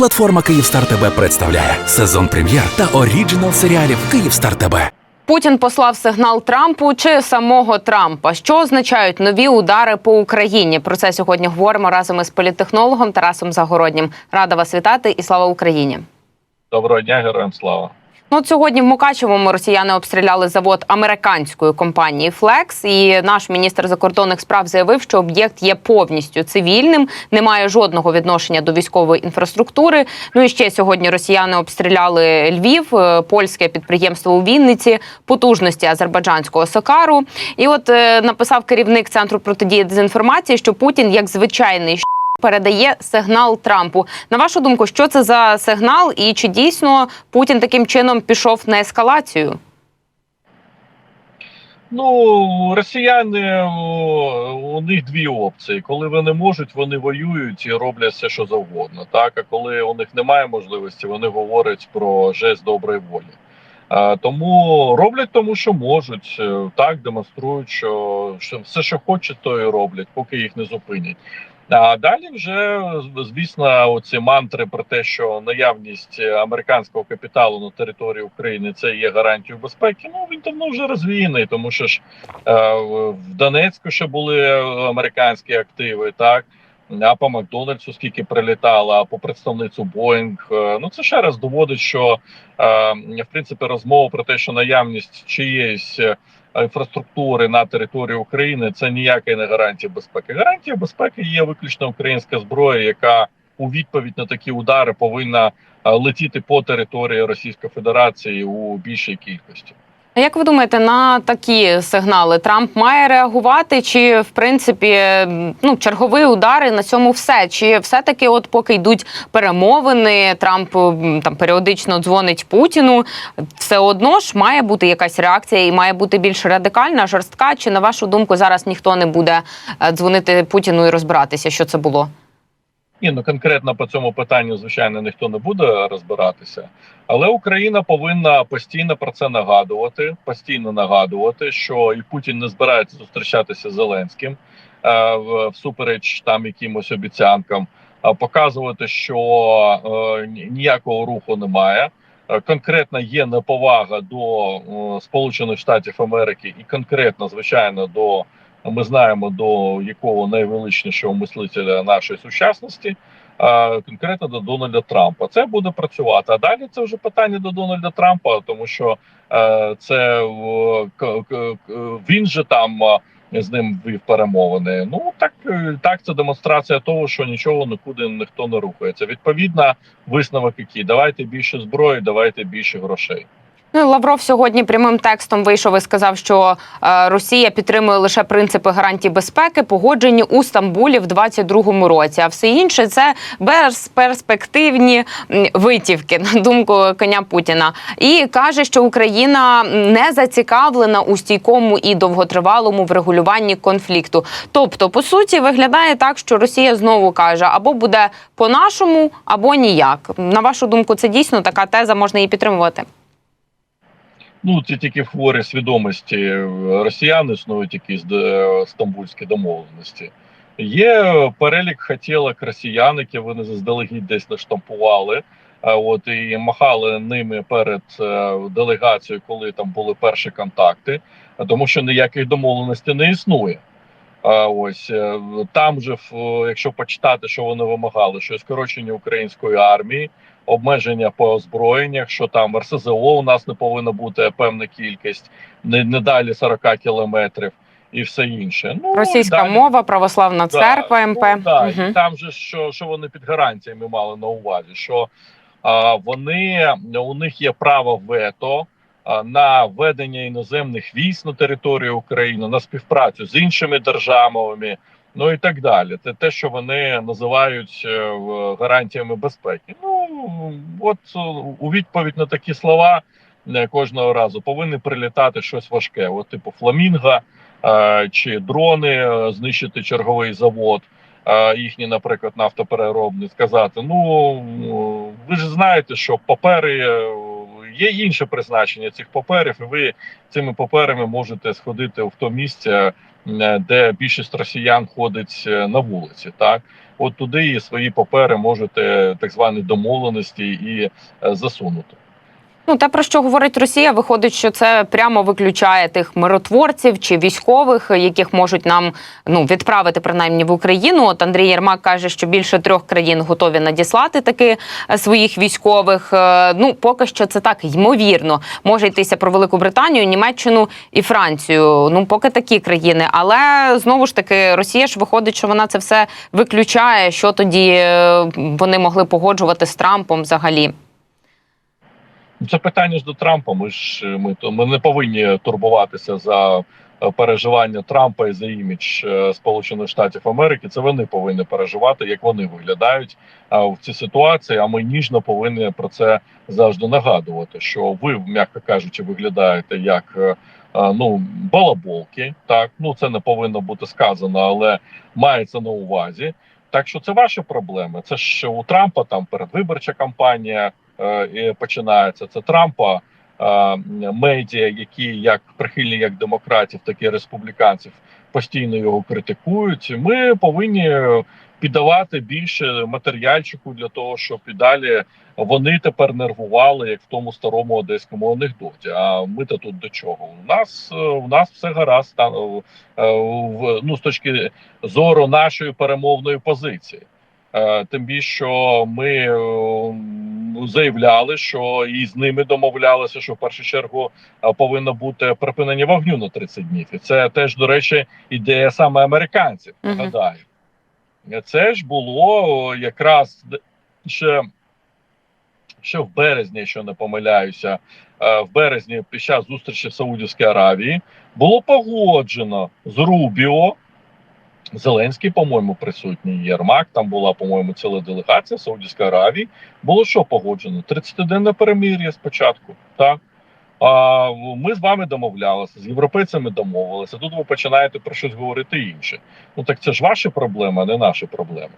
Платформа Київстар ТБ представляє сезон прем'єр та оріджинал серіалів Київстар ТБ. Путін послав сигнал Трампу чи самого Трампа. Що означають нові удари по Україні? Про це сьогодні говоримо разом із політтехнологом Тарасом Загороднім. Рада вас вітати і слава Україні. Доброго дня, героям слава. Ну, от сьогодні в Мукачевому росіяни обстріляли завод американської компанії Флекс. І наш міністр закордонних справ заявив, що об'єкт є повністю цивільним, не має жодного відношення до військової інфраструктури. Ну і ще сьогодні росіяни обстріляли Львів, е, польське підприємство у Вінниці, потужності азербайджанського Сокару. І от е, написав керівник центру протидії дезінформації, що Путін, як звичайний передає сигнал Трампу. На вашу думку, що це за сигнал, і чи дійсно Путін таким чином пішов на ескалацію? Ну, росіяни у них дві опції. Коли вони можуть, вони воюють і роблять все, що завгодно. Так, а коли у них немає можливості, вони говорять про жест доброї волі. Тому роблять тому, що можуть. Е, Так демонструють, що, що все, що хочуть, то і роблять, поки їх не зупинять. А далі вже звісно, оці мантри про те, що наявність американського капіталу на території України це є гарантією безпеки. Ну він давно вже розвіяний, тому що ж е, в Донецьку ще були американські активи, так а по Макдональдсу скільки прилітало, а по представницю Боїнг. Е, ну це ще раз доводить, що е, в принципі розмова про те, що наявність чиєїсь е, інфраструктури на території України це ніяка не гарантія безпеки. Гарантія безпеки є виключно українська зброя, яка у відповідь на такі удари повинна летіти по території Російської Федерації у більшій кількості. А як ви думаєте, на такі сигнали Трамп має реагувати? Чи в принципі ну чергові удари на цьому все? Чи все-таки, от поки йдуть перемовини, Трамп там періодично дзвонить Путіну, все одно ж має бути якась реакція і має бути більш радикальна, жорстка? Чи на вашу думку зараз ніхто не буде е, дзвонити Путіну і розбиратися, що це було? Ні, ну конкретно по цьому питанню, звичайно, ніхто не буде розбиратися, але Україна повинна постійно про це нагадувати, постійно нагадувати, що і Путін не збирається зустрічатися з Зеленським е, всупереч там якимось обіцянкам, а показувати, що е, ніякого руху немає. Е, Конкретно є неповага до Сполучених Штатів Америки і конкретно, звичайно, до ми знаємо до якого найвеличнішого мислителя нашої сучасності, а, конкретно до Дональда Трампа. Це буде працювати. А далі це вже питання до Дональда Трампа, тому що е, це він же там з ним вів перемовини. Ну так, е, так це демонстрація того, що нічого нікуди ніхто не рухається. Відповідно, висновок який давайте більше зброї, давайте більше грошей. Ну, Лавров сьогодні прямим текстом вийшов і сказав, що е, Росія підтримує лише принципи гарантій безпеки, погоджені у Стамбулі в 22-му році. А все інше це безперспективні витівки, на думку коня Путіна. І каже, що Україна не зацікавлена у стійкому і довготривалому врегулюванні конфлікту. Тобто, по суті, виглядає так, що Росія знову каже: або буде по-нашому, або ніяк. На вашу думку, це дійсно така теза, можна її підтримувати. Ну, це тільки в хворі свідомості росіян існують якісь е, стамбульські домовленості. Є перелік хотілок росіян, які вони заздалегідь десь наштампували. А от і махали ними перед е, делегацією, коли там були перші контакти, тому що ніяких домовленостей не існує. А ось е, там же, якщо почитати, що вони вимагали, що скорочення української армії, обмеження по озброєннях, що там РСЗО у нас не повинна бути певна кількість, не, не далі 40 кілометрів і все інше. Ну Російська далі- мова, православна церква МП. Ну, да, і там же що, що вони під гарантіями мали на увазі, що а, вони у них є право вето на введення іноземних військ на територію України, на співпрацю з іншими державами. Ну і так далі. Це те, що вони називають е, гарантіями безпеки. Ну от е, у відповідь на такі слова е, кожного разу повинні прилітати щось важке, от типу фламінга чи дрони, знищити черговий завод. Їхні, наприклад, нафтопереробні сказати: ну ви ж знаєте, що папери є інше призначення цих паперів, і ви цими паперами можете сходити в то місце, де більшість росіян ходить е, на вулиці. Так от туди і свої папери можете так звані домовленості і е, засунути. Ну, те, про що говорить Росія, виходить, що це прямо виключає тих миротворців чи військових, яких можуть нам ну відправити принаймні в Україну. От Андрій Єрмак каже, що більше трьох країн готові надіслати таки е, своїх військових. Е, Ну, поки що це так ймовірно. Може йтися про Велику Британію, Німеччину і Францію. Ну, поки такі країни. Але знову ж таки, Росія ж виходить, що вона це все виключає. Що тоді е, вони могли погоджувати з Трампом взагалі? Це питання ж до Трампа. Ми ж ми то ми не повинні турбуватися за е, переживання Трампа і за імідж е, Сполучених Штатів Америки. Це вони повинні переживати, як вони виглядають е, в цій ситуації. А ми ніжно повинні про це завжди нагадувати. Що ви, м'яко кажучи, виглядаєте як е, е, ну балаболки. Так ну це не повинно бути сказано, але мається на увазі. Так що це ваші проблеми. Це ж у Трампа там передвиборча кампанія е, і починається. Це Трампа е, медіа, які як прихильні як демократів, так і республіканців постійно його критикують. Ми повинні піддавати більше матеріальчику для того, щоб і далі вони тепер нервували, як в тому старому одеському анекдоті. А ми то тут до чого? У нас е, у нас все гаразд е, ну з точки зору нашої перемовної позиції. Е, Тим більше, що ми е, заявляли, що і з ними домовлялися, що в першу чергу е, повинно бути припинення вогню на 30 днів. І це теж, до речі, ідея саме американців. Нагадаю, Е, це ж було якраз ще, ще в березні, якщо не помиляюся, в березні під час зустрічі в Саудівській Аравії було погоджено з Рубіо. Зеленський, по-моєму, присутній Єрмак. Там була, по-моєму, ціла делегація Саудівської Аравії. Було що погоджено? 30-денне перемир'я спочатку. Так а ми з вами домовлялися, з європейцями домовилися. Тут ви починаєте про щось говорити інше. Ну так це ж ваші проблеми, а не наші проблеми.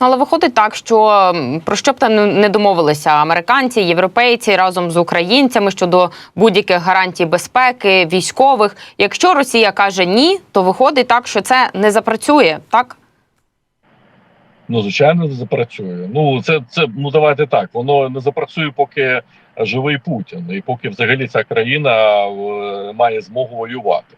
Ну, але виходить так, що про що б там не- домовилися американці, європейці разом з українцями щодо будь-яких гарантій безпеки, військових. Якщо Росія каже ні, то виходить так, що це не запрацює, так? Ну, звичайно, не запрацює. Ну це це ну давайте так. Воно не запрацює, поки живий Путін, і поки взагалі ця країна е, має змогу воювати.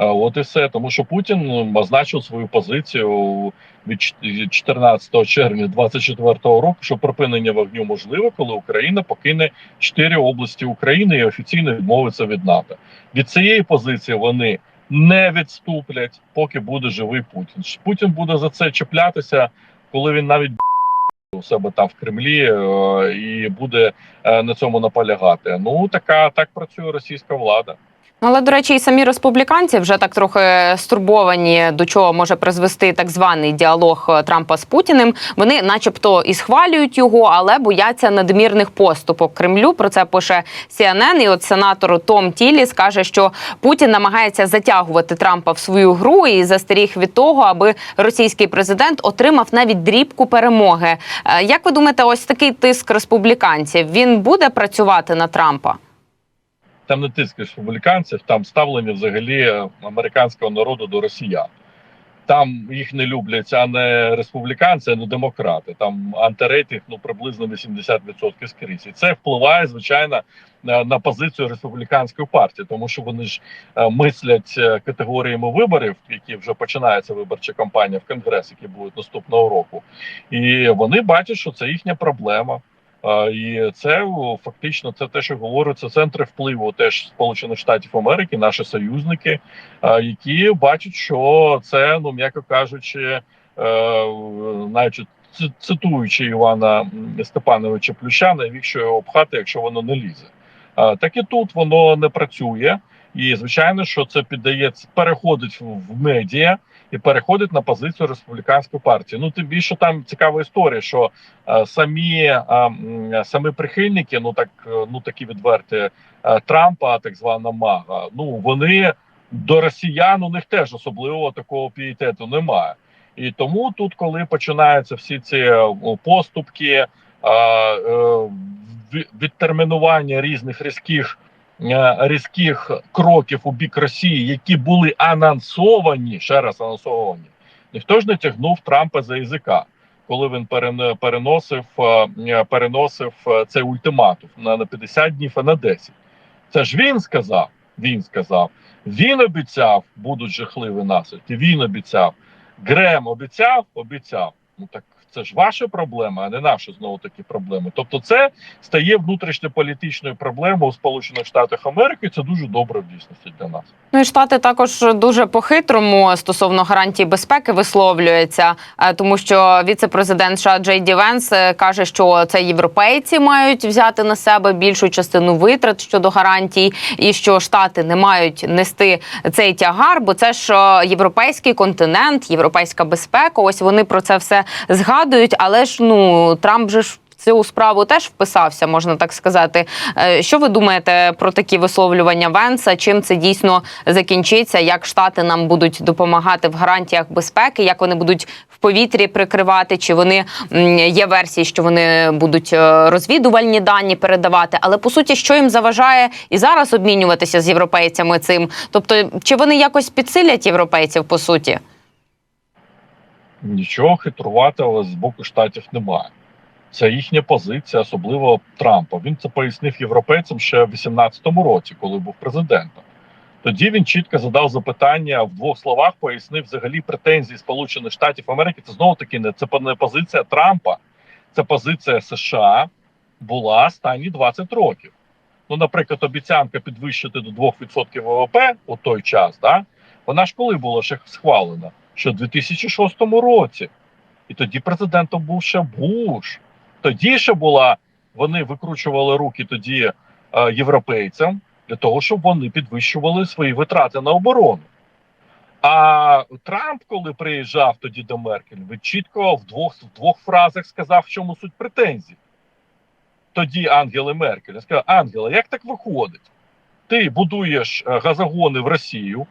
Е, От і все, тому що Путін означив свою позицію від ч- від 14 червня 24 року, що припинення вогню можливе, коли Україна покине чотири області України і офіційно відмовиться від НАТО. Від цієї позиції вони не відступлять, поки буде живий Путін. Путін буде за це чіплятися, коли він навіть у себе там в Кремлі е, і буде е, на цьому наполягати. Ну така так працює російська влада. Але, до речі, і самі республіканці вже так трохи стурбовані, до чого може призвести так званий діалог е, Трампа з Путіним. Вони, начебто, і схвалюють його, але бояться надмірних поступок Кремлю. Про це пише CNN. І от сенатор Том Тіліс каже, що Путін намагається затягувати Трампа в свою гру і застеріг від того, аби російський президент отримав навіть дрібку перемоги. Е, Як ви думаєте, ось такий тиск республіканців він буде працювати на Трампа? Там не тиск республіканців, там ставлення взагалі американського народу до росіян. Там їх не люблять, а не республіканці, а не демократи. Там антирейтинг ну приблизно 80% скрізь. І це впливає звичайно на, на позицію республіканської партії, тому що вони ж е, мислять е, категоріями виборів, які вже починається виборча кампанія в конгрес, які будуть наступного року, і вони бачать, що це їхня проблема. І це фактично це те, що говорю, це центри впливу теж Сполучених Штатів Америки, наші союзники, які бачать, що це, ну м'яко кажучи, е, навіть цитуючи Івана Степановича Плюща, навіщо його пхати, якщо воно не лізе. Так і тут воно не працює, і звичайно, що це піддається, переходить в медіа і переходить на позицію республіканської партії. Ну тим більше там цікава історія, що е, самі е, самі прихильники, ну так е, ну такі відверті е, Трампа, так звана Мага. Ну вони до росіян у них теж особливого такого пієтету немає. І тому тут, коли починаються всі ці е, поступки, е, е, відтермінування різних різких. Е, Різких кроків у бік Росії, які були анонсовані, ще раз анонсовані Ніхто ж не тягнув Трампа за язика, коли він переносив, е, переносив е, цей ультиматум на 50 днів, а на 10. Це ж він сказав. Він сказав. Він обіцяв, будуть жахливі наслідки. Він обіцяв. Грем обіцяв, обіцяв. Ну так це ж ваша проблема, а не наша знову таки проблема. Тобто, це стає внутрішньополітичною проблемою у Сполучених Штатах Америки. Це дуже добре в дійсності для нас. Ну і штати також дуже по-хитрому стосовно гарантій безпеки висловлюються, е, тому що віце-президент США Джей Ді Венс е, каже, що це європейці мають взяти на себе більшу частину витрат щодо гарантій, і що штати не мають нести цей тягар, бо це ж е, європейський континент, європейська безпека. Ось вони про це все згадують. Але ж ну Трамп же ж. в Цю справу теж вписався, можна так сказати. Е, Що ви думаєте про такі висловлювання Венса? Чим це дійсно закінчиться? Як штати нам будуть допомагати в гарантіях безпеки? Як вони будуть в повітрі прикривати? Чи вони є версії, що вони будуть е, розвідувальні дані передавати? Але по суті, що їм заважає і зараз обмінюватися з європейцями цим? Тобто, чи вони якось підсилять європейців по суті? Нічого хитруватого з боку штатів немає. Це їхня позиція, особливо Трампа. Він це пояснив європейцям ще в 2018 році, коли був президентом. Тоді він чітко задав запитання в двох словах, пояснив взагалі претензії Сполучених Штатів Америки. Це знову таки не це не позиція Трампа, це позиція США була останні 20 років. Ну, наприклад, обіцянка підвищити до 2% ВВП у той час, да? вона ж коли була ще схвалена? Ще в 2006 році. І тоді президентом був ще Буш. Тоді ще була, вони викручували руки тоді е, європейцям для того, щоб вони підвищували свої витрати на оборону. А Трамп, коли приїжджав тоді до Меркель, він чітко в двох, в двох фразах сказав, в чому суть претензій. Тоді Ангели Меркель сказав: Ангела, як так виходить? Ти будуєш е, газогони в Росію,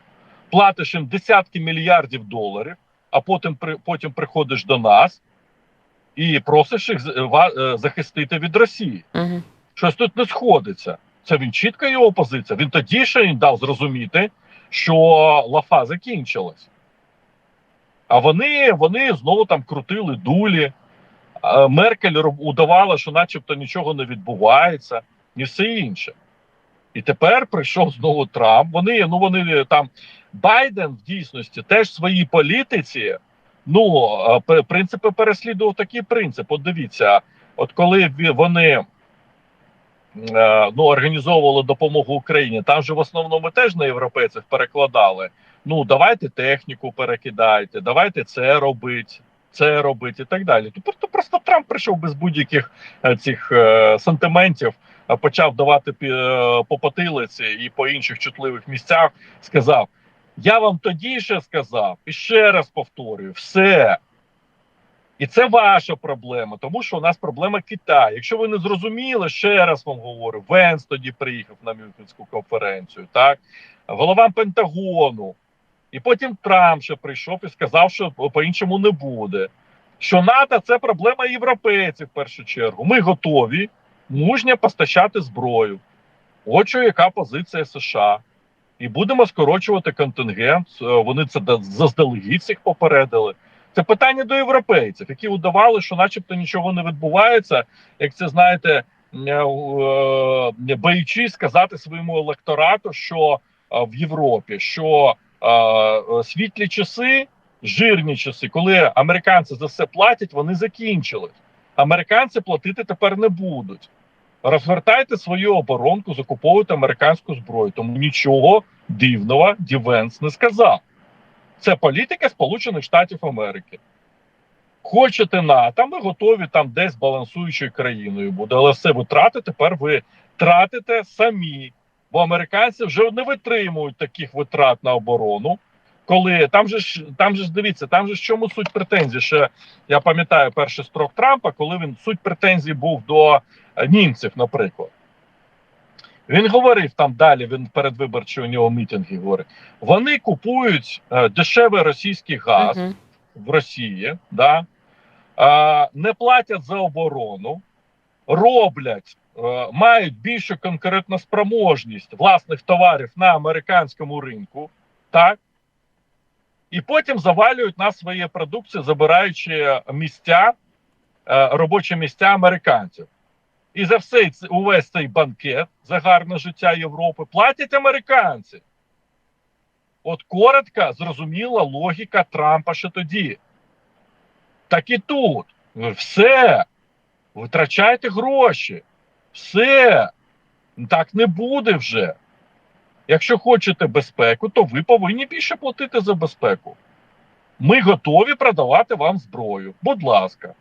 платиш їм десятки мільярдів доларів, а потім потім приходиш до нас і просиш їх ва- е, захистити від Росії. Угу. Щось тут не сходиться. Це він чітка його позиція. Він тоді ще їм дав зрозуміти, що лафа закінчилась. А вони, вони знову там крутили дулі. Меркель удавала, що начебто нічого не відбувається, і все інше. І тепер прийшов знову Трамп. Вони ну вони там Байден в дійсності теж в своїй політиці. Ну е, принципи переслідував такий принцип. От дивіться, от коли вони е, ну, організовували допомогу Україні, там же в основному теж на європейців перекладали. Ну давайте техніку перекидайте, давайте це робити, це робити і так далі. То просто Трамп прийшов без будь-яких е, цих сантиментів, почав давати по потилиці і по інших чутливих місцях. Сказав: Я вам тоді ще сказав, і ще раз повторюю, все. І це ваша проблема, тому що у нас проблема Китаю. Якщо ви не зрозуміли, ще раз вам говорю, Венс тоді приїхав на Мюнхенську конференцію, так голова Пентагону, і потім Трамп ще прийшов і сказав, що по-іншому не буде. Що НАТО це проблема європейців в першу чергу. Ми готові мужньо постачати зброю. От яка позиція США. І будемо скорочувати контингент. Е, Вони це да- заздалегідь всіх попередили. Це питання до європейців, які удавали, що, начебто, нічого не відбувається. Як це знаєте, е, е, боючись сказати своєму електорату, що в Європі, що світлі часи, жирні часи, коли американці за все платять, вони закінчились. Американці платити тепер не будуть. Розвертайте свою оборонку, закуповуйте американську зброю. Тому нічого дивного Дівенс не сказав. Це політика Сполучених Штатів Америки. Хочете НАТО, ми готові там десь балансуючою країною буде, але все витрати тепер ви тратите самі. Бо американці вже не витримують таких витрат на оборону. Коли там же ж там же ж дивіться, там же ж чому суть претензій? Ще я пам'ятаю перший строк Трампа, коли він суть претензій був до німців, наприклад. Він говорив там далі. Він передвиборчі у нього мітинги говорить. Вони купують е, дешевий російський газ Угу. в Росії, да, е, не платять за оборону, роблять, е, мають більшу конкурентну спроможність власних товарів на американському ринку, так. і потім завалюють нас своєю продукцією, забираючи місця, е, робочі місця американців. І за все увесь цей банкет за гарне життя Європи платять американці. От коротка, зрозуміла логіка Трампа ще тоді. Так і тут. Все. Витрачайте гроші. Все. Так не буде вже. Якщо хочете безпеку, то ви повинні більше платити за безпеку. Ми готові продавати вам зброю. Будь ласка.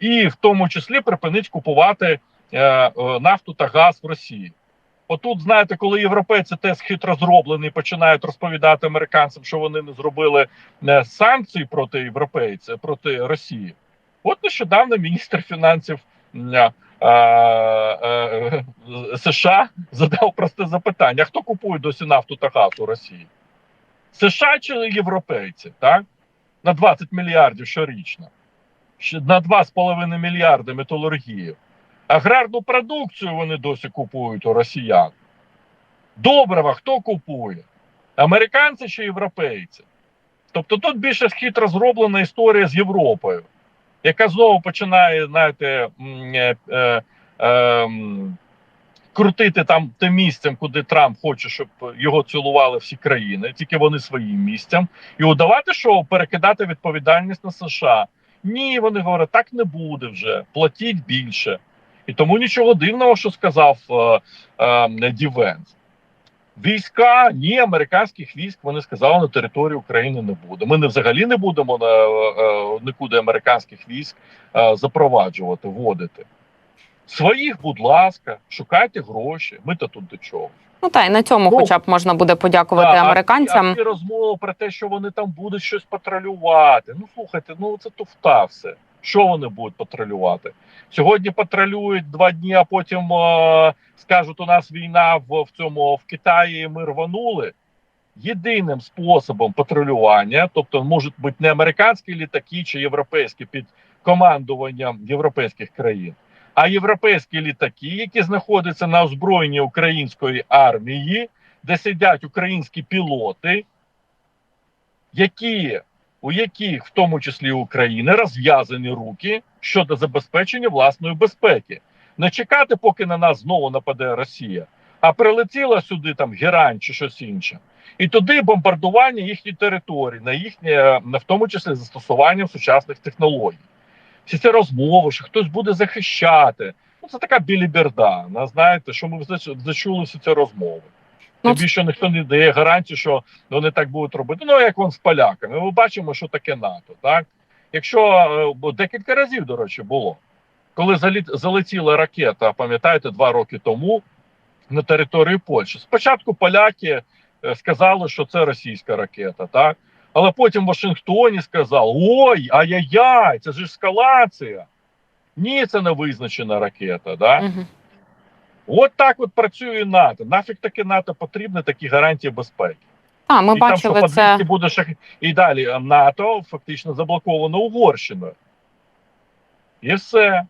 І в тому числі припинить купувати е, е, нафту та газ в Росії. Отут, знаєте, коли європейці теж хитро зроблені, починають розповідати американцям, що вони не зробили е, санкції проти європейців, проти Росії. От нещодавно міністр фінансів е, е, е, США задав просте запитання: хто купує досі нафту та газ у Росії? США чи європейці? Так? На 20 мільярдів щорічно. На 2,5 мільярди металургії. Аграрну продукцію вони досі купують у росіян. Добрива хто купує? Американці чи європейці? Тобто тут більше хитро зроблена історія з Європою, яка знову починає, знаєте, е, е, ем, крутити там тим місцем, куди Трамп хоче, щоб його цілували всі країни, тільки вони своїм місцем, і удавати, що перекидати відповідальність на США. Ні, вони говорять, так не буде вже, платіть більше. І тому нічого дивного, що сказав е, е, Дівенс. Війська, ні, американських військ вони сказали на території України не буде. Ми не взагалі не будемо на е, нікуди американських військ е, запроваджувати, вводити. Своїх, будь ласка, шукайте гроші. Ми то тут до чого. Ну та й на цьому, Ну, хоча б можна буде подякувати Так, а- американцям. А розмови про те, що вони там будуть щось патрулювати. Ну слухайте, ну це туфта все. Що вони будуть патрулювати? Сьогодні патрулюють два дні, а потім е, скажуть, у нас війна в, в цьому в Китаї. Ми рванули. Єдиним способом патрулювання, тобто можуть бути не американські літаки чи європейські під командуванням європейських країн, а європейські літаки, які знаходяться на озброєнні української армії, де сидять українські пілоти, які, у яких, в тому числі України, розв'язані руки щодо забезпечення власної безпеки. Не чекати, поки на нас знову нападе Росія, а прилетіла сюди там Герань чи щось інше. І туди бомбардування їхньої території, на їхнє, в тому числі застосуванням сучасних технологій. Всі ці розмови, що хтось буде захищати. Ну, це така біліберда. Знаєте, що ми зач- зачули всі ці розмови. Ну, Тобі що ніхто не дає гарантії, що вони так будуть робити. Ну, як вон з поляками. Ми бачимо, що таке НАТО. Так? Якщо е, бо декілька разів, до речі, було, коли залетіла ракета, пам'ятаєте, два роки тому на території Польщі. Спочатку поляки е, сказали, що це російська ракета, так? Але потім в Вашингтоні сказали: ой, ай-яй-яй, це ж ескалація. Ні, це не визначена ракета. Да? Мгм. От так от працює НАТО. Нафіг таке НАТО потрібні такі гарантії безпеки. А, ми і там, що це. буде шах... і далі НАТО фактично заблоковано Угорщиною. І все.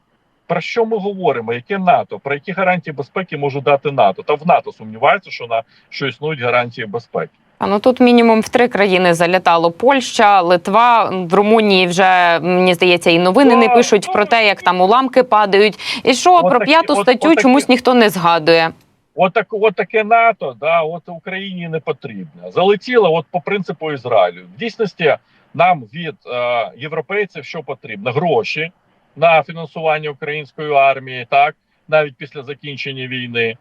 Про що ми говоримо? Яке НАТО? Про які гарантії безпеки може дати НАТО? Та в НАТО сумнівається, що на що існують гарантії безпеки. А ну тут мінімум в три країни залітало: Польща, Литва, в Румунії вже мені здається, і новини не пишуть про те, як там уламки падають. І що От про п'яту от- статтю от такі- чомусь ніхто не згадує. От, так, от таке НАТО, да, от Україні не потрібно. Залетіло от по принципу Ізраїлю. В дійсності нам від е, європейців що потрібно? Гроші на фінансування української армії, так навіть після закінчення війни.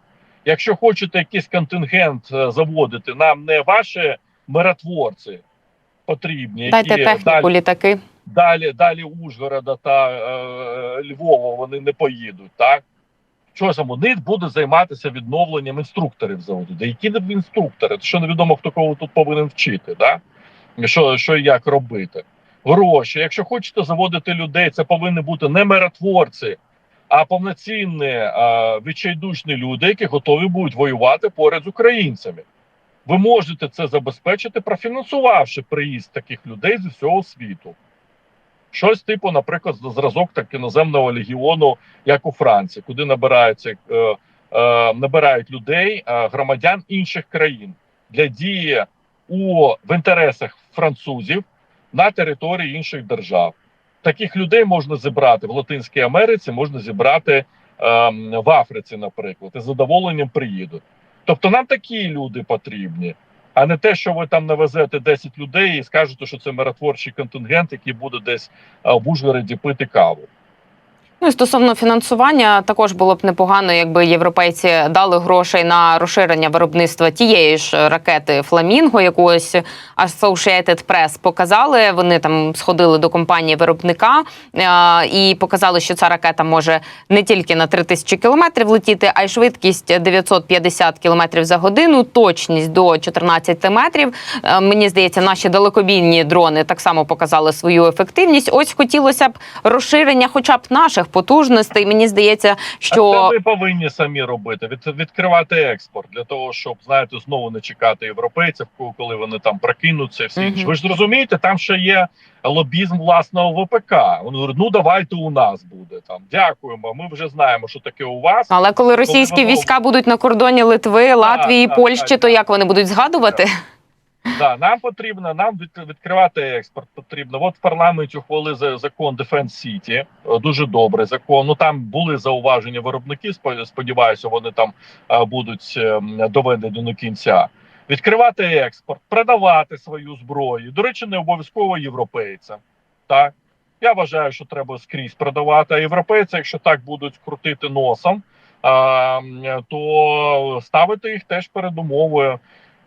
Якщо хочете якийсь контингент е, заводити, нам не ваші миротворці потрібні, які техніку, далі, літаки. далі, далі Ужгорода та е, Львова вони не поїдуть, так? Що саме вони будуть займатися відновленням інструкторів заводити. Які не інструктори? Що невідомо, хто кого тут повинен вчити, да? що, що і як робити. Гроші. Якщо хочете заводити людей, це повинні бути не миротворці, а повноцінні відчайдушні люди, які готові будуть воювати поряд з українцями. Ви можете це забезпечити, профінансувавши приїзд таких людей з усього світу. Щось типу, наприклад, зразок так іноземного легіону, як у Франції, куди набираються е, е, набирають людей, е, громадян інших країн для дії у в інтересах французів на території інших держав. Таких людей можна зібрати в Латинській Америці, можна зібрати ем, в Африці, наприклад, і з задоволенням приїдуть. Тобто нам такі люди потрібні, а не те, що ви там навезете 10 людей і скажете, що це миротворчий контингент, який буде десь в Ужгороді пити каву. Ну стосовно фінансування, також було б непогано, якби європейці дали грошей на розширення виробництва тієї ж ракети Фламінго, яку ось Associated Press показали. Вони там сходили до компанії виробника е, і показали, що ця ракета може не тільки на 3000 кілометрів летіти, а й швидкість 950 кілометрів за годину, точність до 14 метрів. Е, Мені здається, наші далекобійні дрони так само показали свою ефективність. Ось хотілося б розширення, хоча б наших потужностей. Мені здається, А що це ви повинні самі робити. Від, відкривати експорт для того, щоб знаєте, знову не чекати європейців, коли вони там прокинуться. Всі інші. Ви ж розумієте, там ще є лобізм власного ВПК. Вони говорять, ну давайте у нас буде там. Дякуємо. Ми вже знаємо, що таке у вас. але коли російські воно- війська будуть на кордоні Литви, Латвії, так, Польщі, так, то як вони будуть згадувати? Да, нам потрібно нам від, відкривати експорт. Потрібно. От в парламенті ухвалили закон Defense City. Е, Дуже добрий закон. Ну там були зауваження виробники. Сподіваюся, вони там е, будуть ем, доведені до кінця. Відкривати експорт, продавати свою зброю. До речі, не обов'язково європейцям. Так я вважаю, що треба скрізь продавати. А європейці, якщо так будуть крутити носом, то ставити їх теж перед умовою.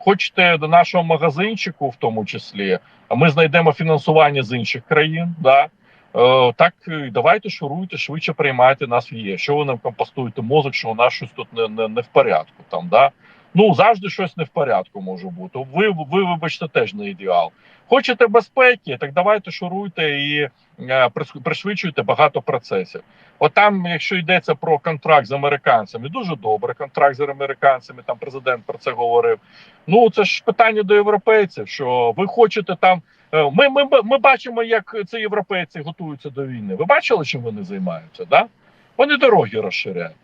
Хочете до нашого магазинчику, в тому числі, ми знайдемо фінансування з інших країн. Да? Е, так давайте шуруйте, швидше приймайте нас в є. Що ви нам компостуєте мозок, що у нас щось тут не, не, не в порядку. Там, да? Ну завжди щось не в порядку може бути. Ви, ви вибачте, теж не ідеал. Хочете безпеки, так давайте шуруйте і е, пришвидшуйте багато процесів. От там, якщо йдеться про контракт з американцями, дуже добре. Контракт з американцями, там президент про це говорив. Ну це ж питання до європейців. Що ви хочете там? е, Ми, ми, ми бачимо, як ці європейці готуються до війни. Ви бачили, чим вони займаються? Да? Вони дороги розширяють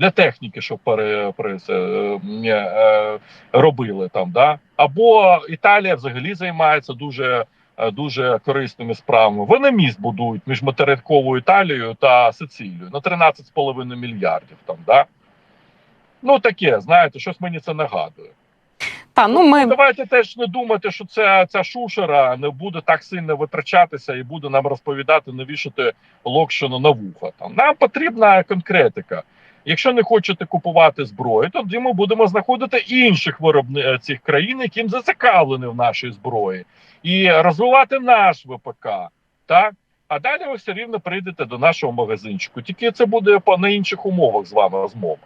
для техніки, щоб пере, пере, це, е, е, робили там. Да? Або Італія взагалі займається дуже. е, Дуже корисними справами. Вони міст будують між материковою Італією та Сицилією на 13,5 мільярдів. Там да ну таке, знаєте, щось мені це нагадує. Та ну ми Давайте теж не думати, що ця, ця шушера не буде так сильно витрачатися і буде нам розповідати, не вішати локшину на вуха. Там нам потрібна конкретика. Якщо не хочете купувати зброю, тоді ми будемо знаходити інших виробни цих країн, яким зацікавлені в нашій зброї, і розвивати наш ВПК. Так а далі ви все рівно прийдете до нашого магазинчику. Тільки це буде на інших умовах з вами розмова.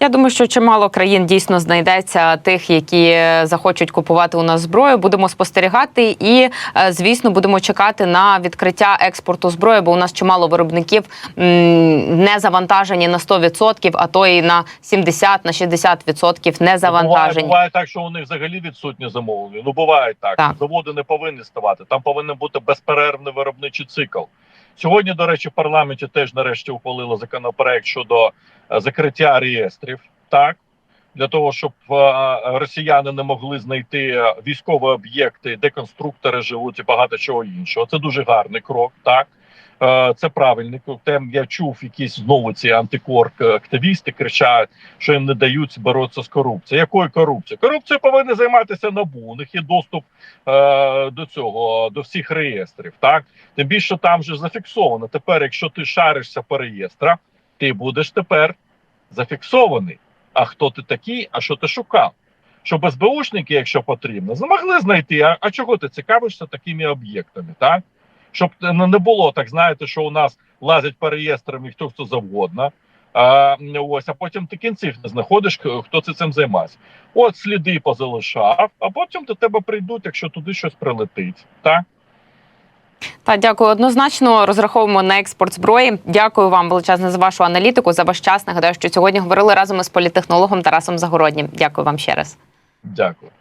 Я думаю, що чимало країн дійсно знайдеться тих, які захочуть купувати у нас зброю. Будемо спостерігати і, е, звісно, будемо чекати на відкриття експорту зброї, бо у нас чимало виробників не завантажені на 100%, а то і на 70 на 60% не Буває, завантажені. буває так, що у них взагалі відсутні замовлення. Ну буває так. Так. Заводи не повинні ставати. Там повинен бути безперервний виробничий цикл. Сьогодні, до речі, в парламенті теж нарешті ухвалили законопроект щодо е, закриття реєстрів. Так для того, щоб е, росіяни не могли знайти е, військові об'єкти, де конструктори живуть і багато чого іншого. Це дуже гарний крок. Так. Е, Це правильний. Тем я чув якісь знову ці антикорк активісти кричать, що їм не дають боротися з корупцією. Якою корупцією? Корупцією повинні займатися набу. У них є доступ е, до цього, до всіх реєстрів. Так тим більше там вже зафіксовано. Тепер, якщо ти шаришся по реєстрах, ти будеш тепер зафіксований. А хто ти такий, а що ти шукав? Щоб СБУшники, якщо потрібно, змогли знайти. А, а чого ти цікавишся такими об'єктами? Так щоб не було так, знаєте, що у нас лазять по реєстрам і хто хто завгодно. А, ось, а потім ти кінців не знаходиш, хто це цим займається. От сліди позалишав, а потім до тебе прийдуть, якщо туди щось прилетить. Так? Та дякую. Однозначно розраховуємо на експорт зброї. Дякую вам величезне за вашу аналітику, за ваш час. Нагадаю, що сьогодні говорили разом із політехнологом Тарасом Загороднім. Дякую вам ще раз. Дякую.